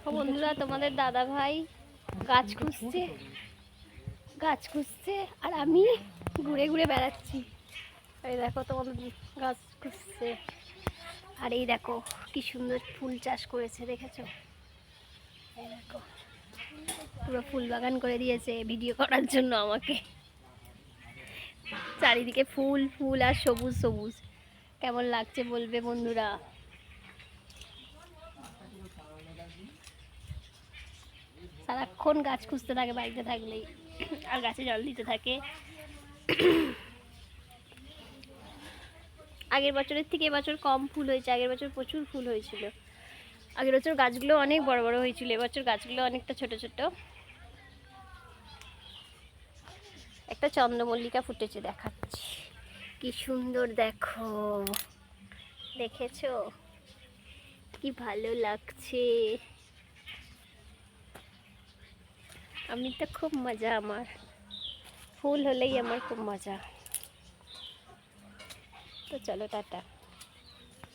দেখো বন্ধুরা, তোমাদের দাদা ভাই গাছ খুঁজছে গাছ খুঁজছে, আর আমি ঘুরে ঘুরে বেড়াচ্ছি। এই দেখো তোমাদের গাছ খুঁজছে। আর এই দেখো কি সুন্দর ফুল চাষ করেছে, দেখেছ? দেখো, পুরো ফুল বাগান করে দিয়েছে ভিডিও করার জন্য আমাকে। চারিদিকে ফুল ফুল আর সবুজ সবুজ। কেমন লাগছে বলবে বন্ধুরা? সারাক্ষণ গাছ খুঁজতে থাকে, বাড়িতে থাকলেই। আর গাছে জল দিতে থাকে। আগের বছরের থেকে এবছর কম ফুল হয়েছে, আগের বছর প্রচুর ফুল হয়েছিল। আগের বছর গাছগুলো অনেক বড় বড় হয়েছিল, এবছর গাছগুলো অনেকটা ছোট ছোট। একটা চন্দ্রমল্লিকা ফুটেছে, দেখাচ্ছি। কি সুন্দর, দেখো। দেখেছ? কি ভালো লাগছে। আমি তো খুব মজা আমার। ফুল হলেই আমার খুব মজা। তো চলো টাটা।